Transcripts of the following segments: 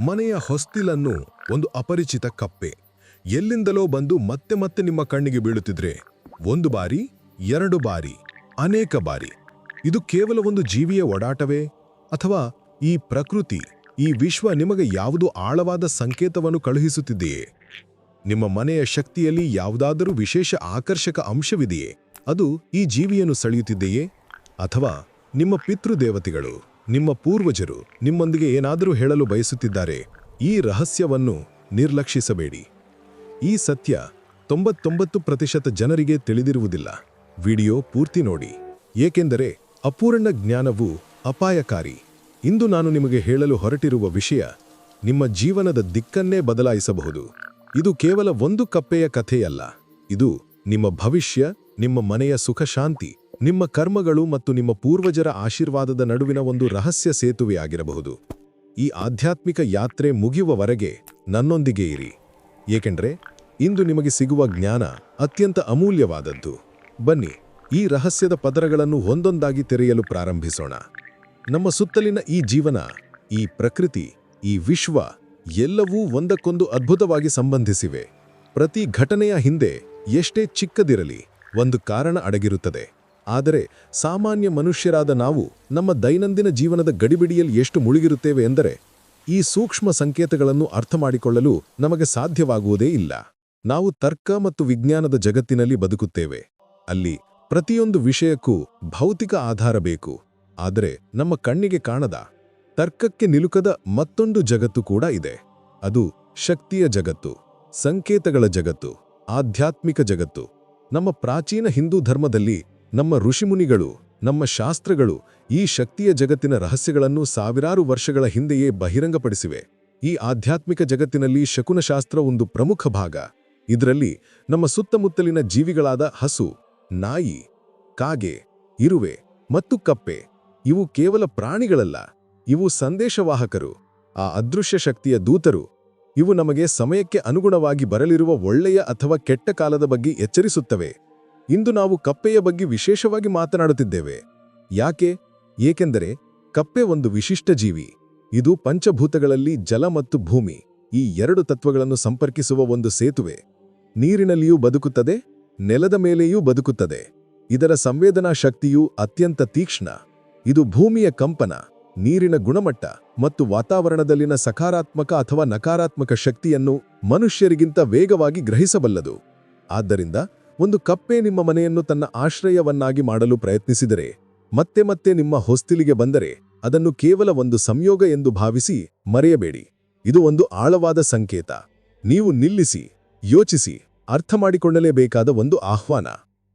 ಮನೆಯ ಹೊಸ್ತಿಲನ್ನು ಒಂದು ಅಪರಿಚಿತ ಕಪ್ಪೆ. ಎಲ್ಲಿಂದಲೋ ಬಂದು ಮತ್ತೆ ಮತ್ತೆ ನಿಮ್ಮ ಕಣ್ಣಿಗೆ ಬೀಳುತ್ತಿದ್ರೆ, ಒಂದು ಬಾರಿ, ಎರಡು ಬಾರಿ, ಅನೇಕ ಬಾರಿ. ಇದು ಕೇವಲ ಒಂದು ಜೀವಿಯ ಒಡಾಟವೇ? ಅಥವಾ ಈ ಪ್ರಕೃತಿ, ಈ ವಿಶ್ವ ನಿಮಗೆ ಯಾವುದು ಆಳವಾದ ಸಂಕೇತವನ್ನು ಕಳುಹಿಸುತ್ತಿದೆಯೇ? ನಿಮ್ಮ ಮನೆಯ ಶಕ್ತಿಯಲ್ಲಿ ಯಾವುದಾದರೂ ವಿಶೇಷ ಆಕರ್ಷಕ ಅಂಶವಿದೆಯೇ? ಅದು ಈ ಜೀವಿಯನ್ನು ಸೆಳೆಯುತ್ತಿದೆಯೇ? ಅಥವಾ ನಿಮ್ಮ ಪಿತೃದೇವತೆಗಳು? ನಿಮ್ಮ ಪೂರ್ವಜರು ನಿಮ್ಮೊಂದಿಗೆ ಏನಾದರೂ ಹೇಳಲು ಬಯಸುತ್ತಿದ್ದಾರೆ, ಈ ರಹಸ್ಯವನ್ನು ನಿರ್ಲಕ್ಷಿಸಬೇಡಿ. ಈ ಸತ್ಯ ತೊಂಬತ್ತೊಂಬತ್ತು ಪ್ರತಿಶತ ಜನರಿಗೆ ತಿಳಿದಿರುವುದಿಲ್ಲ. ವಿಡಿಯೋ ಪೂರ್ತಿ ನೋಡಿ. ಏಕೆಂದರೆ ಅಪೂರ್ಣ ಜ್ಞಾನವು ಅಪಾಯಕಾರಿ. ಇಂದು ನಾನು ನಿಮಗೆ ಹೇಳಲು ಹೊರಟಿರುವ ವಿಷಯ, ನಿಮ್ಮ ಜೀವನದ ದಿಕ್ಕನ್ನೇ ಬದಲಾಯಿಸಬಹುದು. ಇದು ಕೇವಲ ಒಂದು ಕಪ್ಪೆಯ ಕಥೆಯಲ್ಲ. ಇದು ನಿಮ್ಮ ಭವಿಷ್ಯ, ನಿಮ್ಮ ಮನೆಯ ಸುಖ ಶಾಂತಿ ನಿಮ್ಮ ಕರ್ಮಗಳು ಮತ್ತು ನಿಮ್ಮ ಪೂರ್ವಜರ ಆಶೀರ್ವಾದದ ನಡುವಿನ ಒಂದು ರಹಸ್ಯ ಸೇತುವೆಯಾಗಿರಬಹುದು. ಈ ಆಧ್ಯಾತ್ಮಿಕ ಯಾತ್ರೆ ಮುಗಿಯುವವರೆಗೆ ನನ್ನೊಂದಿಗೆ ಇರಿ. ಏಕೆಂದರೆ ಇಂದು ನಿಮಗೆ ಸಿಗುವ ಜ್ಞಾನ ಅತ್ಯಂತ ಅಮೂಲ್ಯವಾದದ್ದು. ಬನ್ನಿ, ಈ ರಹಸ್ಯದ ಪದರಗಳನ್ನು ಒಂದೊಂದಾಗಿ ತೆರೆಯಲು ಪ್ರಾರಂಭಿಸೋಣ. ನಮ್ಮ ಸುತ್ತಲಿನ ಈ ಜೀವನ, ಈ ಪ್ರಕೃತಿ, ಈ ವಿಶ್ವ ಎಲ್ಲವೂ ಒಂದಕ್ಕೊಂದು ಅದ್ಭುತವಾಗಿ ಸಂಬಂಧಿಸಿವೆ. ಪ್ರತಿ ಘಟನೆಯ ಹಿಂದೆ ಎಷ್ಟೇ ಚಿಕ್ಕದಿರಲಿ, ಒಂದು ಕಾರಣ ಅಡಗಿರುತ್ತದೆ. ಆದರೆ ಸಾಮಾನ್ಯ ಮನುಷ್ಯರಾದ ನಾವು ನಮ್ಮ ದೈನಂದಿನ ಜೀವನದ ಗಡಿಬಿಡಿಯಲ್ಲಿ ಎಷ್ಟು ಮುಳುಗಿರುತ್ತೇವೆ ಎಂದರೆ ಈ ಸೂಕ್ಷ್ಮ ಸಂಕೇತಗಳನ್ನು ಅರ್ಥ ಮಾಡಿಕೊಳ್ಳಲು ನಮಗೆ ಸಾಧ್ಯವಾಗುವುದೇ ಇಲ್ಲ. ನಾವು ತರ್ಕ ಮತ್ತು ವಿಜ್ಞಾನದ ಜಗತ್ತಿನಲ್ಲಿ ಬದುಕುತ್ತೇವೆ. ಅಲ್ಲಿ ಪ್ರತಿಯೊಂದು ವಿಷಯಕ್ಕೂ ಭೌತಿಕ ಆಧಾರ ಬೇಕು. ಆದರೆ ನಮ್ಮ ಕಣ್ಣಿಗೆ ಕಾಣದ ತರ್ಕಕ್ಕೆ ನಿಲುಕದ ಮತ್ತೊಂದು ಜಗತ್ತು ಕೂಡ ಇದೆ. ಅದು ಶಕ್ತಿಯ ಜಗತ್ತು, ಸಂಕೇತಗಳ ಜಗತ್ತು, ಆಧ್ಯಾತ್ಮಿಕ ಜಗತ್ತು. ನಮ್ಮ ಪ್ರಾಚೀನ ಹಿಂದೂ ಧರ್ಮದಲ್ಲಿ ನಮ್ಮ ಋಷಿಮುನಿಗಳು, ನಮ್ಮ ಶಾಸ್ತ್ರಗಳು ಈ ಶಕ್ತಿಯ ಜಗತ್ತಿನ ರಹಸ್ಯಗಳನ್ನು ಸಾವಿರಾರು ವರ್ಷಗಳ ಹಿಂದೆಯೇ ಬಹಿರಂಗಪಡಿಸಿವೆ. ಈ ಆಧ್ಯಾತ್ಮಿಕ ಜಗತ್ತಿನಲ್ಲಿ ಶಕುನಶಾಸ್ತ್ರ ಒಂದು ಪ್ರಮುಖ ಭಾಗ. ಇದರಲ್ಲಿ ನಮ್ಮ ಸುತ್ತಮುತ್ತಲಿನ ಜೀವಿಗಳಾದ ಹಸು, ನಾಯಿ, ಕಾಗೆ, ಇರುವೆ ಮತ್ತು ಕಪ್ಪೆ. ಇವು ಕೇವಲ ಪ್ರಾಣಿಗಳಲ್ಲ, ಇವು ಸಂದೇಶವಾಹಕರು. ಆ ಅದೃಶ್ಯ ಶಕ್ತಿಯ ದೂತರು, ಇವು ನಮಗೆ ಸಮಯಕ್ಕೆ ಅನುಗುಣವಾಗಿ ಬರಲಿರುವ ಒಳ್ಳೆಯ ಅಥವಾ ಕೆಟ್ಟ ಕಾಲದ ಬಗ್ಗೆ ಎಚ್ಚರಿಸುತ್ತವೆ. ಇಂದು ನಾವು ಕಪ್ಪೆಯ ಬಗ್ಗೆ ವಿಶೇಷವಾಗಿ ಮಾತನಾಡುತ್ತಿದ್ದೇವೆ. ಯಾಕೆ? ಏಕೆಂದರೆ ಕಪ್ಪೆ ಒಂದು ವಿಶಿಷ್ಟ ಜೀವಿ. ಇದು ಪಂಚಭೂತಗಳಲ್ಲಿ ಜಲ ಮತ್ತು ಭೂಮಿ. ಈ ಎರಡು ತತ್ವಗಳನ್ನು ಸಂಪರ್ಕಿಸುವ ಒಂದು ಸೇತುವೆ. ನೀರಿನಲ್ಲಿಯೂ ಬದುಕುತ್ತದೆ, ನೆಲದ ಮೇಲೆಯೂ ಬದುಕುತ್ತದೆ. ಇದರ ಸಂವೇದನಾ ಶಕ್ತಿಯು ಅತ್ಯಂತ ತೀಕ್ಷ್ಣ. ಇದು ಭೂಮಿಯ ಕಂಪನ, ನೀರಿನ ಗುಣಮಟ್ಟ ಮತ್ತು ವಾತಾವರಣದಲ್ಲಿನ ಸಕಾರಾತ್ಮಕ ಅಥವಾ ನಕಾರಾತ್ಮಕ ಶಕ್ತಿಯನ್ನು ಮನುಷ್ಯರಿಗಿಂತ ವೇಗವಾಗಿ ಗ್ರಹಿಸಬಲ್ಲದು. ಆದ್ದರಿಂದ ಒಂದು ಕಪ್ಪೆ ನಿಮ್ಮ ಮನೆಯನ್ನು ತನ್ನ ಆಶ್ರಯವನ್ನಾಗಿ ಮಾಡಲು ಪ್ರಯತ್ನಿಸಿದರೆ, ಮತ್ತೆ ಮತ್ತೆ ನಿಮ್ಮ ಹೊಸ್ತಿಲಿಗೆ ಬಂದರೆ ಅದನ್ನು ಕೇವಲ ಒಂದು ಸಂಯೋಗ ಎಂದು ಭಾವಿಸಿ ಮರೆಯಬೇಡಿ. ಇದು ಒಂದು ಆಳವಾದ ಸಂಕೇತ. ನೀವು ನಿಲ್ಲಿಸಿ, ಯೋಚಿಸಿ, ಅರ್ಥ ಮಾಡಿಕೊಳ್ಳಲೇಬೇಕಾದ ಒಂದು ಆಹ್ವಾನ.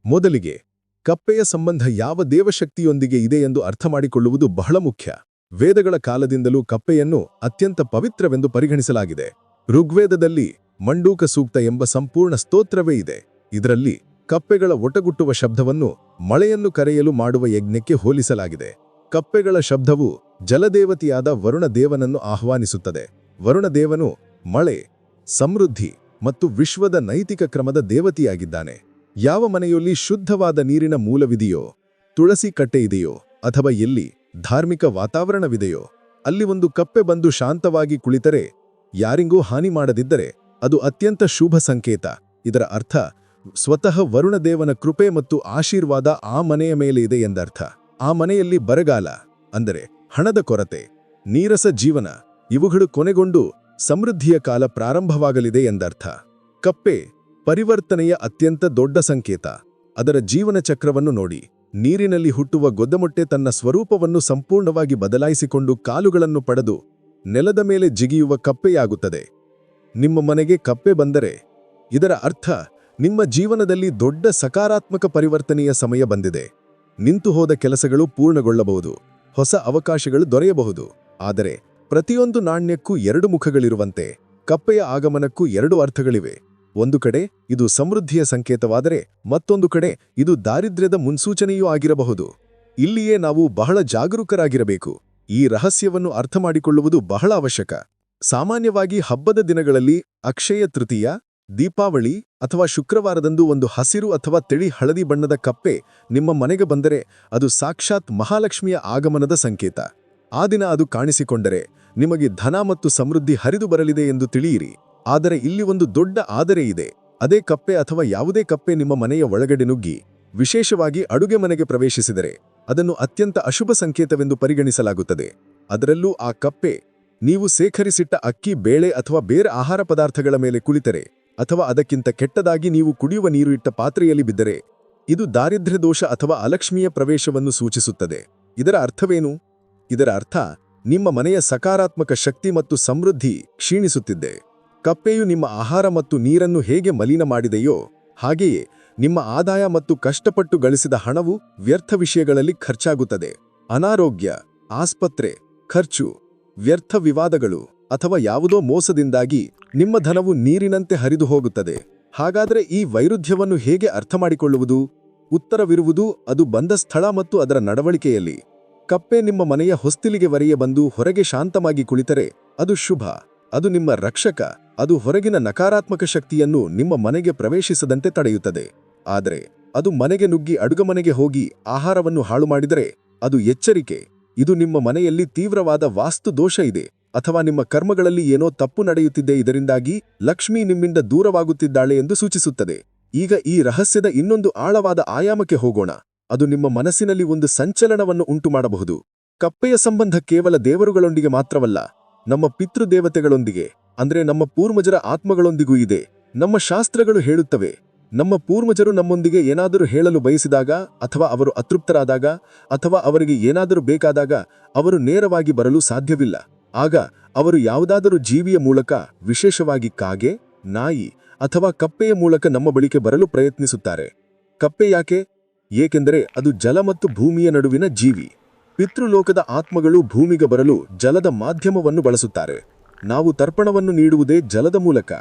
ಮೊದಲಿಗೆ, ಕಪ್ಪೆಯ ಸಂಬಂಧ ಯಾವ ದೇವಶಕ್ತಿಯೊಂದಿಗೆ ಇದೆ ಎಂದು ಅರ್ಥ ಮಾಡಿಕೊಳ್ಳುವುದು ಬಹಳ ಮುಖ್ಯ. ವೇದಗಳ ಕಾಲದಿಂದಲೂ ಕಪ್ಪೆಯನ್ನು ಅತ್ಯಂತ ಪವಿತ್ರವೆಂದು ಪರಿಗಣಿಸಲಾಗಿದೆ. ಋಗ್ವೇದದಲ್ಲಿ ಮಂಡೂಕ ಸೂಕ್ತ ಎಂಬ ಸಂಪೂರ್ಣ ಸ್ತೋತ್ರವೇ ಇದೆ. ಇದರಲ್ಲಿ ಕಪ್ಪೆಗಳ ಒಟಗುಟ್ಟುವ ಶಬ್ದವನ್ನು ಮಳೆಯನ್ನು ಕರೆಯಲು ಮಾಡುವ ಯಜ್ಞಕ್ಕೆ ಹೋಲಿಸಲಾಗಿದೆ. ಕಪ್ಪೆಗಳ ಶಬ್ದವು ಜಲದೇವತೆಯಾದ ವರುಣದೇವನನ್ನು ಆಹ್ವಾನಿಸುತ್ತದೆ. ವರುಣದೇವನು ಮಳೆ, ಸಮೃದ್ಧಿ ಮತ್ತು ವಿಶ್ವದ ನೈತಿಕ ಕ್ರಮದ ದೇವತೆಯಾಗಿದ್ದಾನೆ. ಯಾವ ಮನೆಯಲ್ಲಿ ಶುದ್ಧವಾದ ನೀರಿನ ಮೂಲವಿದೆಯೋ, ತುಳಸಿ ಕಟ್ಟೆ ಇದೆಯೋ ಅಥವಾ ಎಲ್ಲಿ ಧಾರ್ಮಿಕ ವಾತಾವರಣವಿದೆಯೋ, ಅಲ್ಲಿ ಒಂದು ಕಪ್ಪೆ ಬಂದು ಶಾಂತವಾಗಿ ಕುಳಿತರೆ, ಯಾರಿಗೂ ಹಾನಿ ಮಾಡದಿದ್ದರೆ ಅದು ಅತ್ಯಂತ ಶುಭ ಸಂಕೇತ. ಇದರ ಅರ್ಥ ಸ್ವತಃ ವರುಣದೇವನ ಕೃಪೆ ಮತ್ತು ಆಶೀರ್ವಾದ ಆ ಮನೆಯ ಮೇಲೆ ಇದೆ ಎಂದರ್ಥ. ಆ ಮನೆಯಲ್ಲಿ ಬರಗಾಲ, ಅಂದರೆ ಹಣದ ಕೊರತೆ, ನೀರಸ ಜೀವನ, ಇವುಗಳು ಕೊನೆಗೊಂಡು ಸಮೃದ್ಧಿಯ ಕಾಲ ಪ್ರಾರಂಭವಾಗಲಿದೆ ಎಂದರ್ಥ. ಕಪ್ಪೆ, ಪರಿವರ್ತನೆಯ ಅತ್ಯಂತ ದೊಡ್ಡ ಸಂಕೇತ. ಅದರ ಜೀವನ ಚಕ್ರವನ್ನು ನೋಡಿ, ನೀರಿನಲ್ಲಿ ಹುಟ್ಟುವ ಗೊದ್ದಮೊಟ್ಟೆ ತನ್ನ ಸ್ವರೂಪವನ್ನು ಸಂಪೂರ್ಣವಾಗಿ ಬದಲಾಯಿಸಿಕೊಂಡು ಕಾಲುಗಳನ್ನು ಪಡೆದು ನೆಲದ ಮೇಲೆ ಜಿಗಿಯುವ ಕಪ್ಪೆಯಾಗುತ್ತದೆ. ನಿಮ್ಮ ಮನೆಗೆ ಕಪ್ಪೆ ಬಂದರೆ, ಇದರ ಅರ್ಥ ನಿಮ್ಮ ಜೀವನದಲ್ಲಿ ದೊಡ್ಡ ಸಕಾರಾತ್ಮಕ ಪರಿವರ್ತನೆಯ ಸಮಯ ಬಂದಿದೆ. ನಿಂತು ಹೋದ ಕೆಲಸಗಳು ಪೂರ್ಣಗೊಳ್ಳಬಹುದು. ಹೊಸ ಅವಕಾಶಗಳು ದೊರೆಯಬಹುದು. ಆದರೆ ಪ್ರತಿಯೊಂದು ನಾಣ್ಯಕ್ಕೂ ಎರಡು ಮುಖಗಳಿರುವಂತೆ, ಕಪ್ಪೆಯ ಆಗಮನಕ್ಕೂ ಎರಡು ಅರ್ಥಗಳಿವೆ. ಒಂದು ಕಡೆ ಇದು ಸಮೃದ್ಧಿಯ ಸಂಕೇತವಾದರೆ, ಮತ್ತೊಂದು ಕಡೆ ಇದು ದಾರಿದ್ರ್ಯದ ಮುನ್ಸೂಚನೆಯೂ ಆಗಿರಬಹುದು. ಇಲ್ಲಿಯೇ ನಾವು ಬಹಳ ಜಾಗರೂಕರಾಗಿರಬೇಕು. ಈ ರಹಸ್ಯವನ್ನು ಅರ್ಥಮಾಡಿಕೊಳ್ಳುವುದು ಬಹಳ ಅವಶ್ಯಕ. ಸಾಮಾನ್ಯವಾಗಿ ಹಬ್ಬದ ದಿನಗಳಲ್ಲಿ ಅಕ್ಷಯ ತೃತೀಯ ದೀಪಾವಳಿ ಅಥವಾ ಶುಕ್ರವಾರದಂದು ಒಂದು ಹಸಿರು ಅಥವಾ ತಿಳಿ ಹಳದಿ ಬಣ್ಣದ ಕಪ್ಪೆ ನಿಮ್ಮ ಮನೆಗೆ ಬಂದರೆ ಅದು ಸಾಕ್ಷಾತ್ ಮಹಾಲಕ್ಷ್ಮಿಯ ಆಗಮನದ ಸಂಕೇತ. ಆ ದಿನ ಅದು ಕಾಣಿಸಿಕೊಂಡರೆ ನಿಮಗೆ ಧನ ಮತ್ತು ಸಮೃದ್ಧಿ ಹರಿದು ಬರಲಿದೆ ಎಂದು ತಿಳಿಯಿರಿ. ಆದರೆ ಇಲ್ಲಿ ಒಂದು ದೊಡ್ಡ ಆದರೆ ಇದೆ. ಅದೇ ಕಪ್ಪೆ ಅಥವಾ ಯಾವುದೇ ಕಪ್ಪೆ ನಿಮ್ಮ ಮನೆಯ ಒಳಗಡೆ ನುಗ್ಗಿ, ವಿಶೇಷವಾಗಿ ಅಡುಗೆ ಮನೆಗೆ ಪ್ರವೇಶಿಸಿದರೆ ಅದನ್ನು ಅತ್ಯಂತ ಅಶುಭ ಸಂಕೇತವೆಂದು ಪರಿಗಣಿಸಲಾಗುತ್ತದೆ. ಅದರಲ್ಲೂ ಆ ಕಪ್ಪೆ ನೀವು ಸೇಖರಿಸಿಟ್ಟ ಅಕ್ಕಿ, ಬೇಳೆ ಅಥವಾ ಬೇರೆ ಆಹಾರ ಪದಾರ್ಥಗಳ ಮೇಲೆ ಕುಳಿತರೆ. ಅಥವಾ ಅದಕ್ಕಿಂತ ಕೆಟ್ಟದಾಗಿ ನೀವು ಕುಡಿಯುವ ನೀರು ಇಟ್ಟ ಪಾತ್ರೆಯಲ್ಲಿ ಬಿದ್ದರೆ, ಇದು ದಾರಿದ್ರ್ಯ ದೋಷ ಅಥವಾ ಅಲಕ್ಷ್ಮಿಯ ಪ್ರವೇಶವನ್ನು ಸೂಚಿಸುತ್ತದೆ. ಇದರ ಅರ್ಥವೇನು? ಇದರ ಅರ್ಥ, ನಿಮ್ಮ ಮನೆಯ ಸಕಾರಾತ್ಮಕ ಶಕ್ತಿ ಮತ್ತು ಸಮೃದ್ಧಿ ಕ್ಷೀಣಿಸುತ್ತಿದ್ದೆ ಕಪ್ಪೆಯು ನಿಮ್ಮ ಆಹಾರ ಮತ್ತು ನೀರನ್ನು ಹೇಗೆ ಮಲಿನ ಮಾಡಿದೆಯೋ, ಹಾಗೆಯೇ ನಿಮ್ಮ ಆದಾಯ ಮತ್ತು ಕಷ್ಟಪಟ್ಟು ಗಳಿಸಿದ ಹಣವು ವ್ಯರ್ಥ ವಿಷಯಗಳಲ್ಲಿ ಖರ್ಚಾಗುತ್ತದೆ. ಅನಾರೋಗ್ಯ, ಆಸ್ಪತ್ರೆ, ಖರ್ಚು, ವ್ಯರ್ಥ ವಿವಾದಗಳು. ಅಥವಾ ಯಾವುದೋ ಮೋಸದಿಂದಾಗಿ ನಿಮ್ಮ ಧನವು ನೀರಿನಂತೆ ಹರಿದು ಹೋಗುತ್ತದೆ. ಹಾಗಾದರೆ ಈ ವೈರುಧ್ಯವನ್ನು ಹೇಗೆ ಅರ್ಥಮಾಡಿಕೊಳ್ಳುವುದು? ಉತ್ತರವಿರುವುದು ಅದು ಬಂದ ಸ್ಥಳ ಮತ್ತು ಅದರ ನಡವಳಿಕೆಯಲ್ಲಿ. ಕಪ್ಪೆ ನಿಮ್ಮ ಮನೆಯ ಹೊಸ್ತಿಲಿಗೆ ವರೆಯ ಬಂದು ಹೊರಗೆ ಶಾಂತವಾಗಿ ಕುಳಿತರೆ, ಅದು ಶುಭ. ಅದು ನಿಮ್ಮ ರಕ್ಷಕ. ಅದು ಹೊರಗಿನ ನಕಾರಾತ್ಮಕ ಶಕ್ತಿಯನ್ನು ನಿಮ್ಮ ಮನೆಗೆ ಪ್ರವೇಶಿಸದಂತೆ ತಡೆಯುತ್ತದೆ. ಆದರೆ ಅದು ಮನೆಗೆ ನುಗ್ಗಿ ಅಡುಗಮನೆಗೆ ಹೋಗಿ ಆಹಾರವನ್ನು ಹಾಳು ಮಾಡಿದರೆ ಅದು ಎಚ್ಚರಿಕೆ. ಇದು ನಿಮ್ಮ ಮನೆಯಲ್ಲಿ ತೀವ್ರವಾದ ವಾಸ್ತು ದೋಷ ಇದೆ. ಅಥವಾ ನಿಮ್ಮ ಕರ್ಮಗಳಲ್ಲಿ ಏನೋ ತಪ್ಪು ನಡೆಯುತ್ತಿದೆ ಇದರಿಂದಾಗಿ ಲಕ್ಷ್ಮಿ ನಿಮ್ಮಿಂದ ದೂರವಾಗುತ್ತಿದ್ದಾಳೆ ಎಂದು ಸೂಚಿಸುತ್ತದೆ. ಈಗ ಈ ರಹಸ್ಯದ ಇನ್ನೊಂದು ಆಳವಾದ ಆಯಾಮಕ್ಕೆ ಹೋಗೋಣ. ಅದು ನಿಮ್ಮ ಮನಸ್ಸಿನಲ್ಲಿ ಒಂದು ಸಂಚಲನವನ್ನು ಉಂಟುಮಾಡಬಹುದು. ಕಪ್ಪೆಯ ಸಂಬಂಧ ಕೇವಲ ದೇವರುಗಳೊಂದಿಗೆ ಮಾತ್ರವಲ್ಲ, ನಮ್ಮ ಪಿತೃದೇವತೆಗಳೊಂದಿಗೆ, ಅಂದ್ರೆ ನಮ್ಮ ಪೂರ್ವಜರ ಆತ್ಮಗಳೊಂದಿಗೂ ಇದೆ. ನಮ್ಮ ಶಾಸ್ತ್ರಗಳು ಹೇಳುತ್ತವೆ, ನಮ್ಮ ಪೂರ್ವಜರು ನಮ್ಮೊಂದಿಗೆ ಏನಾದರೂ ಹೇಳಲು ಬಯಸಿದಾಗ ಅಥವಾ ಅವರು ಅತೃಪ್ತರಾದಾಗ ಅಥವಾ ಅವರಿಗೆ ಏನಾದರೂ ಬೇಕಾದಾಗ ಅವರು ನೇರವಾಗಿ ಬರಲು ಸಾಧ್ಯವಿಲ್ಲ. ಆಗ ಅವರು ಯಾವುದಾದರೂ ಜೀವಿಯ ಮೂಲಕ, ವಿಶೇಷವಾಗಿ ಕಾಗೆ, ನಾಯಿ ಅಥವಾ ಕಪ್ಪೆಯ ಮೂಲಕ ನಮ್ಮ ಬಳಿಕೆ ಬರಲು ಪ್ರಯತ್ನಿಸುತ್ತಾರೆ. ಕಪ್ಪೆ ಯಾಕೆ? ಏಕೆಂದರೆ ಅದು ಜಲ ಮತ್ತು ಭೂಮಿಯ ನಡುವಿನ ಜೀವಿ. ಪಿತೃಲೋಕದ ಆತ್ಮಗಳು ಭೂಮಿಗೆ ಬರಲು ಜಲದ ಮಾಧ್ಯಮವನ್ನು ಬಳಸುತ್ತಾರೆ. ನಾವು ತರ್ಪಣವನ್ನು ನೀಡುವುದೇ ಜಲದ ಮೂಲಕ.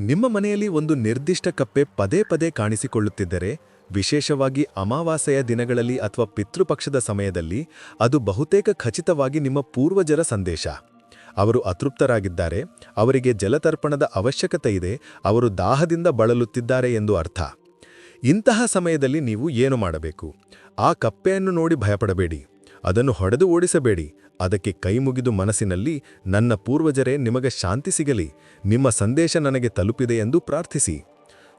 ನಿಮ್ಮ ಮನೆಯಲ್ಲಿ ಒಂದು ನಿರ್ದಿಷ್ಟ ಕಪ್ಪೆ ಪದೇ ಪದೇ ಕಾಣಿಸಿಕೊಳ್ಳುತ್ತಿದ್ದರೆ ವಿಶೇಷವಾಗಿ ಅಮಾವಾಸ್ಯೆಯ ದಿನಗಳಲ್ಲಿ ಅಥವಾ ಪಿತೃಪಕ್ಷದ ಸಮಯದಲ್ಲಿ ಅದು ಬಹುತೇಕ ಖಚಿತವಾಗಿ ನಿಮ್ಮ ಪೂರ್ವಜರ ಸಂದೇಶ. ಅವರು ಅತೃಪ್ತರಾಗಿದ್ದಾರೆ, ಅವರಿಗೆ ಜಲತರ್ಪಣದ ಅವಶ್ಯಕತೆ ಇದೆ, ಅವರು ದಾಹದಿಂದ ಬಳಲುತ್ತಿದ್ದಾರೆ ಎಂದು ಅರ್ಥ. ಇಂತಹ ಸಮಯದಲ್ಲಿ ನೀವು ಏನು ಮಾಡಬೇಕು? ಆ ಕಪ್ಪೆಯನ್ನು ನೋಡಿ ಭಯಪಡಬೇಡಿ, ಅದನ್ನು ಹೊಡೆದು ಓಡಿಸಬೇಡಿ, ಅದಕ್ಕೆ ಕೈ ಮುಗಿದು ಮನಸ್ಸಿನಲ್ಲಿ ನನ್ನ ಪೂರ್ವಜರೇ ನಿಮಗೆ ಶಾಂತಿ ಸಿಗಲಿ, ನಿಮ್ಮ ಸಂದೇಶ ನನಗೆ ತಲುಪಿದೆ ಎಂದು ಪ್ರಾರ್ಥಿಸಿ.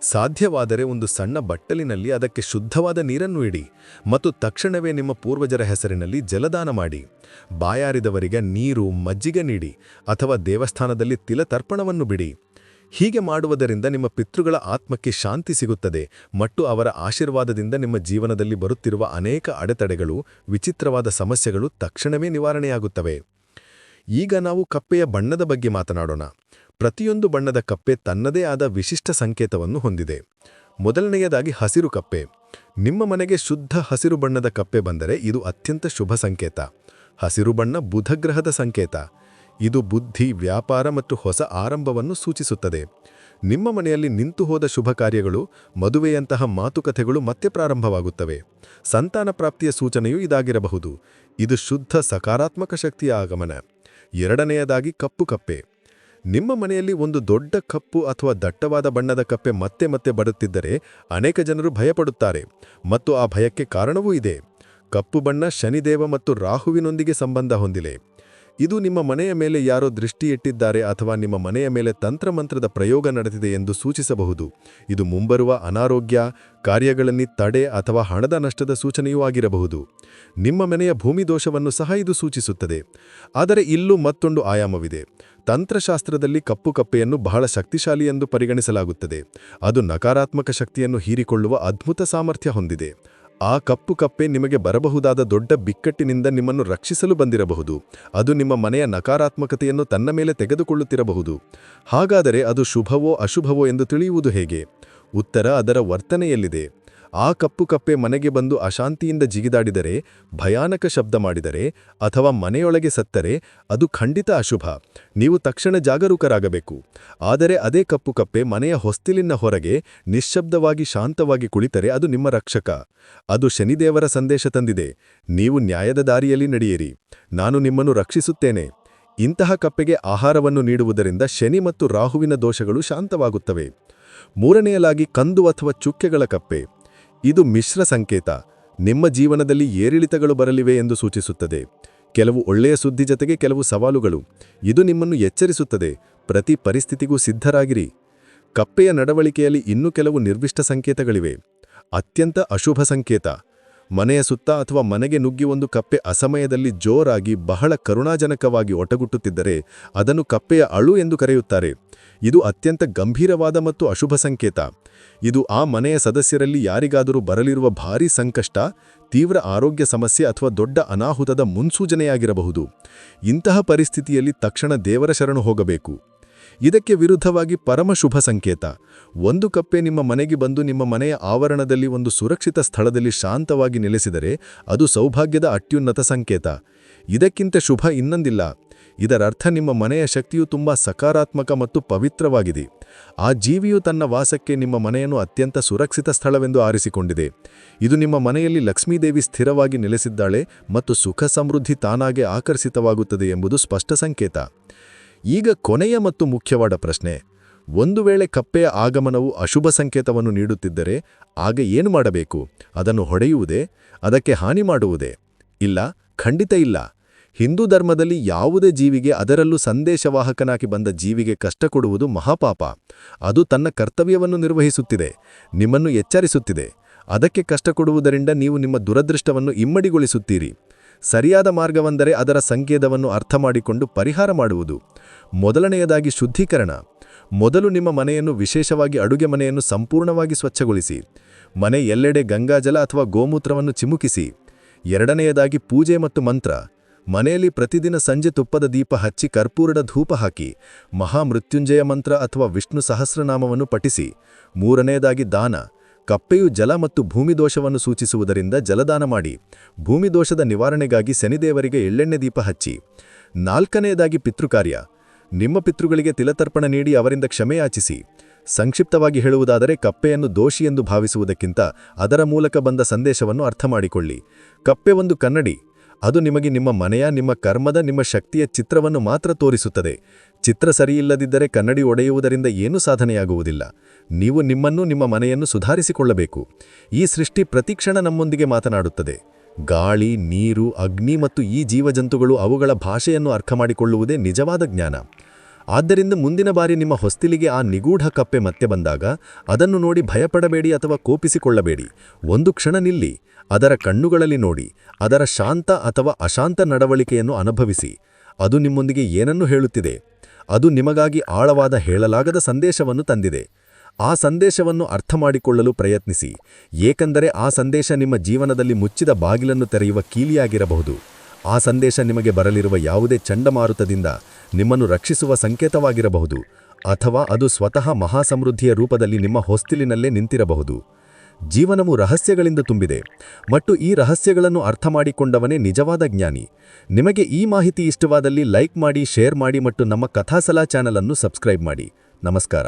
ಸಾಧ್ಯವಾದರೆ ಒಂದು ಸಣ್ಣ ಬಟ್ಟಲಿನಲ್ಲಿ ಅದಕ್ಕೆ ಶುದ್ಧವಾದ ನೀರನ್ನು ಇಡಿ ಮತ್ತು ತಕ್ಷಣವೇ ನಿಮ್ಮ ಪೂರ್ವಜರ ಹೆಸರಿನಲ್ಲಿ ಜಲದಾನ ಮಾಡಿ. ಬಾಯಾರಿದವರಿಗೆ ನೀರು, ಮಜ್ಜಿಗೆ ನೀಡಿ ಅಥವಾ ದೇವಸ್ಥಾನದಲ್ಲಿ ತಿಲತರ್ಪಣವನ್ನು ಬಿಡಿ. ಹೀಗೆ ಮಾಡುವುದರಿಂದ ನಿಮ್ಮ ಪಿತೃಗಳ ಆತ್ಮಕ್ಕೆ ಶಾಂತಿ ಸಿಗುತ್ತದೆ ಮತ್ತು ಅವರ ಆಶೀರ್ವಾದದಿಂದ ನಿಮ್ಮ ಜೀವನದಲ್ಲಿ ಬರುತ್ತಿರುವ ಅನೇಕ ಅಡೆತಡೆಗಳು, ವಿಚಿತ್ರವಾದ ಸಮಸ್ಯೆಗಳು ತಕ್ಷಣವೇ ನಿವಾರಣೆಯಾಗುತ್ತವೆ. ಈಗ ನಾವು ಕಪ್ಪೆಯ ಬಣ್ಣದ ಬಗ್ಗೆ ಮಾತನಾಡೋಣ. ಪ್ರತಿಯೊಂದು ಬಣ್ಣದ ಕಪ್ಪೆ ತನ್ನದೇ ಆದ ವಿಶಿಷ್ಟ ಸಂಕೇತವನ್ನು ಹೊಂದಿದೆ. ಮೊದಲನೆಯದಾಗಿ ಹಸಿರು ಕಪ್ಪೆ. ನಿಮ್ಮ ಮನೆಗೆ ಶುದ್ಧ ಹಸಿರು ಬಣ್ಣದ ಕಪ್ಪೆ ಬಂದರೆ ಇದು ಅತ್ಯಂತ ಶುಭ ಸಂಕೇತ. ಹಸಿರು ಬಣ್ಣ ಬುಧಗ್ರಹದ ಸಂಕೇತ. ಇದು ಬುದ್ಧಿ, ವ್ಯಾಪಾರ ಮತ್ತು ಹೊಸ ಆರಂಭವನ್ನು ಸೂಚಿಸುತ್ತದೆ. ನಿಮ್ಮ ಮನೆಯಲ್ಲಿ ನಿಂತು ಹೋದ ಶುಭ ಕಾರ್ಯಗಳು, ಮದುವೆಯಂತಹ ಮಾತುಕತೆಗಳು ಮತ್ತೆ ಪ್ರಾರಂಭವಾಗುತ್ತವೆ. ಸಂತಾನ ಪ್ರಾಪ್ತಿಯ ಸೂಚನೆಯೂ ಇದಾಗಿರಬಹುದು. ಇದು ಶುದ್ಧ ಸಕಾರಾತ್ಮಕ ಶಕ್ತಿಯ ಆಗಮನ. ಎರಡನೆಯದಾಗಿ ಕಪ್ಪು ಕಪ್ಪೆ. ನಿಮ್ಮ ಮನೆಯಲ್ಲಿ ಒಂದು ದೊಡ್ಡ ಕಪ್ಪು ಅಥವಾ ದಟ್ಟವಾದ ಬಣ್ಣದ ಕಪ್ಪೆ ಮತ್ತೆ ಮತ್ತೆ ಬರುತ್ತಿದ್ದರೆ ಅನೇಕ ಜನರು ಭಯಪಡುತ್ತಾರೆ. ಮತ್ತು ಆ ಭಯಕ್ಕೆ ಕಾರಣವೂ ಇದೆ. ಕಪ್ಪು ಬಣ್ಣ ಶನಿದೇವ ಮತ್ತು ರಾಹುವಿನೊಂದಿಗೆ ಸಂಬಂಧ ಹೊಂದಿದೆ. ಇದು ನಿಮ್ಮ ಮನೆಯ ಮೇಲೆ ಯಾರೋ ದೃಷ್ಟಿ ಇಟ್ಟಿದ್ದಾರೆ ಅಥವಾ ನಿಮ್ಮ ಮನೆಯ ಮೇಲೆ ತಂತ್ರಮಂತ್ರದ ಪ್ರಯೋಗ ನಡೆದಿದೆ ಎಂದು ಸೂಚಿಸಬಹುದು. ಇದು ಮುಂಬರುವ ಅನಾರೋಗ್ಯ, ಕಾರ್ಯಗಳಲ್ಲಿ ತಡೆ ಅಥವಾ ಹಣದ ನಷ್ಟದ ಸೂಚನೆಯೂ ಆಗಿರಬಹುದು. ನಿಮ್ಮ ಮನೆಯ ಭೂಮಿ ದೋಷವನ್ನು ಸಹ ಇದು ಸೂಚಿಸುತ್ತದೆ. ಆದರೆ ಇಲ್ಲೂ ಮತ್ತೊಂದು ಆಯಾಮವಿದೆ. ತಂತ್ರಶಾಸ್ತ್ರದಲ್ಲಿ ಕಪ್ಪು ಕಪ್ಪೆಯನ್ನು ಬಹಳ ಶಕ್ತಿಶಾಲಿ ಎಂದು ಪರಿಗಣಿಸಲಾಗುತ್ತದೆ. ಅದು ನಕಾರಾತ್ಮಕ ಶಕ್ತಿಯನ್ನು ಹೀರಿಕೊಳ್ಳುವ ಅದ್ಭುತ ಸಾಮರ್ಥ್ಯ ಹೊಂದಿದೆ. ಆ ಕಪ್ಪು ಕಪ್ಪೆ ನಿಮಗೆ ಬರಬಹುದಾದ ದೊಡ್ಡ ಬಿಕ್ಕಟ್ಟಿನಿಂದ ನಿಮ್ಮನ್ನು ರಕ್ಷಿಸಲು ಬಂದಿರಬಹುದು. ಅದು ನಿಮ್ಮ ಮನೆಯ ನಕಾರಾತ್ಮಕತೆಯನ್ನು ತನ್ನ ಮೇಲೆ ತೆಗೆದುಕೊಳ್ಳುತ್ತಿರಬಹುದು. ಹಾಗಾದರೆ ಅದು ಶುಭವೋ ಅಶುಭವೋ ಎಂದು ತಿಳಿಯುವುದು ಹೇಗೆ? ಉತ್ತರ ಅದರ ವರ್ತನೆಯಲ್ಲಿದೆ. ಆ ಕಪ್ಪು ಕಪ್ಪೆ ಮನೆಗೆ ಬಂದು ಅಶಾಂತಿಯಿಂದ ಜಿಗಿದಾಡಿದರೆ, ಭಯಾನಕ ಶಬ್ದ ಮಾಡಿದರೆ, ಅಥವಾ ಮನೆಯೊಳಗೆ ಸತ್ತರೆ, ಅದು ಖಂಡಿತ ಅಶುಭ. ನೀವು ತಕ್ಷಣ ಜಾಗರೂಕರಾಗಬೇಕು. ಆದರೆ ಅದೇ ಕಪ್ಪು ಕಪ್ಪೆ ಮನೆಯ ಹೊಸ್ತಿಲಿನ ಹೊರಗೆ ನಿಶ್ಶಬ್ದವಾಗಿ ಶಾಂತವಾಗಿ ಕುಳಿತರೆ ಅದು ನಿಮ್ಮ ರಕ್ಷಕ. ಅದು ಶನಿದೇವರ ಸಂದೇಶ ತಂದಿದೆ. ನೀವು ನ್ಯಾಯದ ದಾರಿಯಲ್ಲಿ ನಡೆಯಿರಿ. ನಾನು ನಿಮ್ಮನ್ನು ರಕ್ಷಿಸುತ್ತೇನೆ. ಇಂತಹ ಕಪ್ಪೆಗೆ ಆಹಾರವನ್ನು ನೀಡುವುದರಿಂದ ಶನಿ ಮತ್ತು ರಾಹುವಿನ ದೋಷಗಳು ಶಾಂತವಾಗುತ್ತವೆ. ಮೂರನೆಯಲಾಗಿ ಕಂದು ಅಥವಾ ಚುಕ್ಕೆಗಳ ಕಪ್ಪೆ. ಇದು ಮಿಶ್ರ ಸಂಕೇತ. ನಿಮ್ಮ ಜೀವನದಲ್ಲಿ ಏರಿಳಿತಗಳು ಬರಲಿವೆ ಎಂದು ಸೂಚಿಸುತ್ತದೆ. ಕೆಲವು ಒಳ್ಳೆಯ ಸುದ್ದಿ ಜೊತೆಗೆ ಕೆಲವು ಸವಾಲುಗಳು. ಇದು ನಿಮ್ಮನ್ನು ಎಚ್ಚರಿಸುತ್ತದೆ. ಪ್ರತಿ ಪರಿಸ್ಥಿತಿಗೂ ಸಿದ್ಧರಾಗಿರಿ. ಕಪ್ಪೆಯ ನಡವಳಿಕೆಯಲ್ಲಿ ಇನ್ನೂ ಕೆಲವು ನಿರ್ದಿಷ್ಟ ಸಂಕೇತಗಳಿವೆ. ಅತ್ಯಂತ ಅಶುಭ ಸಂಕೇತ. ಮನೆಯ ಸುತ್ತ ಅಥವಾ ಮನೆಗೆ ನುಗ್ಗಿ ಒಂದು ಕಪ್ಪೆ ಅಸಮಯದಲ್ಲಿ ಜೋರಾಗಿ, ಬಹಳ ಕರುಣಾಜನಕವಾಗಿ ಒಟಗುಟ್ಟುತ್ತಿದ್ದರೆ ಅದನ್ನು ಕಪ್ಪೆಯ ಅಳು ಎಂದು ಕರೆಯುತ್ತಾರೆ. ಇದು ಅತ್ಯಂತ ಗಂಭೀರವಾದ ಮತ್ತು ಅಶುಭ ಸಂಕೇತ. ಇದು ಆ ಮನೆಯ ಸದಸ್ಯರಲ್ಲಿ ಯಾರಿಗಾದರೂ ಬರಲಿರುವ ಭಾರೀ ಸಂಕಷ್ಟ, ತೀವ್ರ ಆರೋಗ್ಯ ಸಮಸ್ಯೆ ಅಥವಾ ದೊಡ್ಡ ಅನಾಹುತದ ಮುನ್ಸೂಚನೆಯಾಗಿರಬಹುದು. ಇಂತಹ ಪರಿಸ್ಥಿತಿಯಲ್ಲಿ ತಕ್ಷಣ ದೇವರ ಶರಣು ಹೋಗಬೇಕು. ಇದಕ್ಕೆ ವಿರುದ್ಧವಾಗಿ ಪರಮ ಶುಭ ಸಂಕೇತ. ಒಂದು ಕಪ್ಪೆ ನಿಮ್ಮ ಮನೆಗೆ ಬಂದು ನಿಮ್ಮ ಮನೆಯ ಆವರಣದಲ್ಲಿ ಒಂದು ಸುರಕ್ಷಿತ ಸ್ಥಳದಲ್ಲಿ ಶಾಂತವಾಗಿ ನೆಲೆಸಿದರೆ ಅದು ಸೌಭಾಗ್ಯದ ಅತ್ಯುನ್ನತ ಸಂಕೇತ. ಇದಕ್ಕಿಂತ ಶುಭ ಇನ್ನೊಂದಿಲ್ಲ. ಇದರರ್ಥ ನಿಮ್ಮ ಮನೆಯ ಶಕ್ತಿಯು ತುಂಬಾ ಸಕಾರಾತ್ಮಕ ಮತ್ತು ಪವಿತ್ರವಾಗಿದೆ. ಆ ಜೀವಿಯು ತನ್ನ ವಾಸಕ್ಕೆ ನಿಮ್ಮ ಮನೆಯನ್ನು ಅತ್ಯಂತ ಸುರಕ್ಷಿತ ಸ್ಥಳವೆಂದು ಆರಿಸಿಕೊಂಡಿದೆ. ಇದು ನಿಮ್ಮ ಮನೆಯಲ್ಲಿ ಲಕ್ಷ್ಮೀದೇವಿ ಸ್ಥಿರವಾಗಿ ನೆಲೆಸಿದ್ದಾಳೆ ಮತ್ತು ಸುಖ ಸಮೃದ್ಧಿ ತಾನಾಗೆ ಆಕರ್ಷಿತವಾಗುತ್ತದೆ ಎಂಬುದು ಸ್ಪಷ್ಟ ಸಂಕೇತ. ಈಗ ಕೊನೆಯ ಮತ್ತು ಮುಖ್ಯವಾದ ಪ್ರಶ್ನೆ. ಒಂದು ವೇಳೆ ಕಪ್ಪೆಯ ಆಗಮನವು ಅಶುಭ ಸಂಕೇತವನ್ನು ನೀಡುತ್ತಿದ್ದರೆ ಆಗ ಏನು ಮಾಡಬೇಕು? ಅದನ್ನು ಹೊಡೆಯುವುದೇ? ಅದಕ್ಕೆ ಹಾನಿ ಮಾಡುವುದೇ? ಇಲ್ಲ, ಖಂಡಿತ ಇಲ್ಲ. ಹಿಂದೂ ಧರ್ಮದಲ್ಲಿ ಯಾವುದೇ ಜೀವಿಗೆ ಅದರಲ್ಲೂ ಸಂದೇಶವಾಹಕನಾಗಿ ಬಂದ ಜೀವಿಗೆ ಕಷ್ಟ ಕೊಡುವುದು ಮಹಾಪಾಪ. ಅದು ತನ್ನ ಕರ್ತವ್ಯವನ್ನು ನಿರ್ವಹಿಸುತ್ತಿದೆ, ನಿಮ್ಮನ್ನು ಎಚ್ಚರಿಸುತ್ತಿದೆ. ಅದಕ್ಕೆ ಕಷ್ಟ ಕೊಡುವುದರಿಂದ ನೀವು ನಿಮ್ಮ ದುರದೃಷ್ಟವನ್ನು ಇಮ್ಮಡಿಗೊಳಿಸುತ್ತೀರಿ. ಸರಿಯಾದ ಮಾರ್ಗವೆಂದರೆ ಅದರ ಸಂಕೇತವನ್ನು ಅರ್ಥ ಮಾಡಿಕೊಂಡು ಪರಿಹಾರ ಮಾಡುವುದು. ಮೊದಲನೆಯದಾಗಿ ಶುದ್ಧೀಕರಣ. ಮೊದಲು ನಿಮ್ಮ ಮನೆಯನ್ನು ವಿಶೇಷವಾಗಿ ಅಡುಗೆ ಮನೆಯನ್ನು ಸಂಪೂರ್ಣವಾಗಿ ಸ್ವಚ್ಛಗೊಳಿಸಿ. ಮನೆ ಎಲ್ಲೆಡೆ ಗಂಗಾಜಲ ಅಥವಾ ಗೋಮೂತ್ರವನ್ನು ಚಿಮುಕಿಸಿ. ಎರಡನೆಯದಾಗಿ ಪೂಜೆ ಮತ್ತು ಮಂತ್ರ. ಮನೆಯಲ್ಲಿ ಪ್ರತಿದಿನ ಸಂಜೆ ತುಪ್ಪದ ದೀಪ ಹಚ್ಚಿ ಕರ್ಪೂರದ ಧೂಪ ಹಾಕಿ ಮಹಾಮೃತ್ಯುಂಜಯ ಮಂತ್ರ ಅಥವಾ ವಿಷ್ಣು ಸಹಸ್ರನಾಮವನ್ನು ಪಠಿಸಿ ಮೂರನೆಯದಾಗಿ ದಾನ, ಕಪ್ಪೆಯು ಜಲ ಮತ್ತು ಭೂಮಿದೋಷವನ್ನು ಸೂಚಿಸುವುದರಿಂದ ಜಲದಾನ ಮಾಡಿ ಭೂಮಿದೋಷದ ನಿವಾರಣೆಗಾಗಿ ಶನಿದೇವರಿಗೆ ಎಳ್ಳೆಣ್ಣೆ ದೀಪ ಹಚ್ಚಿ. ನಾಲ್ಕನೆಯದಾಗಿ ಪಿತೃಕಾರ್ಯ, ನಿಮ್ಮ ಪಿತೃಗಳಿಗೆ ತಿಲತರ್ಪಣ ನೀಡಿ ಅವರಿಂದ ಕ್ಷಮೆಯಾಚಿಸಿ ಸಂಕ್ಷಿಪ್ತವಾಗಿ ಹೇಳುವುದಾದರೆ ಕಪ್ಪೆಯನ್ನು ದೋಷಿ ಎಂದು ಭಾವಿಸುವುದಕ್ಕಿಂತ ಅದರ ಮೂಲಕ ಬಂದ ಸಂದೇಶವನ್ನು ಅರ್ಥ ಮಾಡಿಕೊಳ್ಳಿ ಕಪ್ಪೆ ಒಂದು ಕನ್ನಡಿ ಅದು ನಿಮಗೆ ನಿಮ್ಮ ಮನೆಯ, ನಿಮ್ಮ ಕರ್ಮದ, ನಿಮ್ಮ ಶಕ್ತಿಯ ಚಿತ್ರವನ್ನು ಮಾತ್ರ ತೋರಿಸುತ್ತದೆ. ಚಿತ್ರ ಸರಿಯಿಲ್ಲದಿದ್ದರೆ ಕನ್ನಡಿ ಒಡೆಯುವುದರಿಂದ ಏನೂ ಸಾಧನೆಯಾಗುವುದಿಲ್ಲ. ನೀವು ನಿಮ್ಮನ್ನು ನಿಮ್ಮ ಮನೆಯನ್ನು ಸುಧಾರಿಸಿಕೊಳ್ಳಬೇಕು. ಈ ಸೃಷ್ಟಿ ಪ್ರತಿಕ್ಷಣ ನಮ್ಮೊಂದಿಗೆ ಮಾತನಾಡುತ್ತದೆ. ಗಾಳಿ, ನೀರು, ಅಗ್ನಿ ಮತ್ತು ಈ ಜೀವಜಂತುಗಳು ಅವುಗಳ ಭಾಷೆಯನ್ನು ಅರ್ಥಮಾಡಿಕೊಳ್ಳುವುದೇ ನಿಜವಾದ ಜ್ಞಾನ. ಆದ್ದರಿಂದ ಮುಂದಿನ ಬಾರಿ ನಿಮ್ಮ ಹೊಸ್ತಿಲಿಗೆ ಆ ನಿಗೂಢ ಕಪ್ಪೆ ಮತ್ತೆ ಬಂದಾಗ ಅದನ್ನು ನೋಡಿ ಭಯಪಡಬೇಡಿ ಅಥವಾ ಕೋಪಿಸಿಕೊಳ್ಳಬೇಡಿ. ಒಂದು ಕ್ಷಣ ನಿಲ್ಲಿ, ಅದರ ಕಣ್ಣುಗಳಲ್ಲಿ ನೋಡಿ, ಅದರ ಶಾಂತ ಅಥವಾ ಅಶಾಂತ ನಡವಳಿಕೆಯನ್ನು ಅನುಭವಿಸಿ. ಅದು ನಿಮ್ಮೊಂದಿಗೆ ಏನನ್ನು ಹೇಳುತ್ತಿದೆ? ಅದು ನಿಮಗಾಗಿ ಆಳವಾದ ಹೇಳಲಾಗದ ಸಂದೇಶವನ್ನು ತಂದಿದೆ. ಆ ಸಂದೇಶವನ್ನು ಅರ್ಥ ಮಾಡಿಕೊಳ್ಳಲು ಪ್ರಯತ್ನಿಸಿ. ಏಕೆಂದರೆ ಆ ಸಂದೇಶ ನಿಮ್ಮ ಜೀವನದಲ್ಲಿ ಮುಚ್ಚಿದ ಬಾಗಿಲನ್ನು ತೆರೆಯುವ ಕೀಲಿಯಾಗಿರಬಹುದು. ಆ ಸಂದೇಶ ನಿಮಗೆ ಬರಲಿರುವ ಯಾವುದೇ ಚಂಡಮಾರುತದಿಂದ ನಿಮ್ಮನ್ನು ರಕ್ಷಿಸುವ ಸಂಕೇತವಾಗಿರಬಹುದು, ಅಥವಾ ಅದು ಸ್ವತಃ ಮಹಾಸಮೃದ್ಧಿಯ ರೂಪದಲ್ಲಿ ನಿಮ್ಮ ಹೊಸ್ತಿಲಿನಲ್ಲೇ ನಿಂತಿರಬಹುದು. ಜೀವನವು ರಹಸ್ಯಗಳಿಂದ ತುಂಬಿದೆ, ಮತ್ತು ಈ ರಹಸ್ಯಗಳನ್ನು ಅರ್ಥ ಮಾಡಿಕೊಂಡವನೇ ನಿಜವಾದ ಜ್ಞಾನಿ. ನಿಮಗೆ ಈ ಮಾಹಿತಿ ಇಷ್ಟವಾದಲ್ಲಿ ಲೈಕ್ ಮಾಡಿ, ಶೇರ್ ಮಾಡಿ, ಮತ್ತು ನಮ್ಮ ಕಥಾಸಲಾ ಚಾನಲನ್ನು ಸಬ್ಸ್ಕ್ರೈಬ್ ಮಾಡಿ. ನಮಸ್ಕಾರ.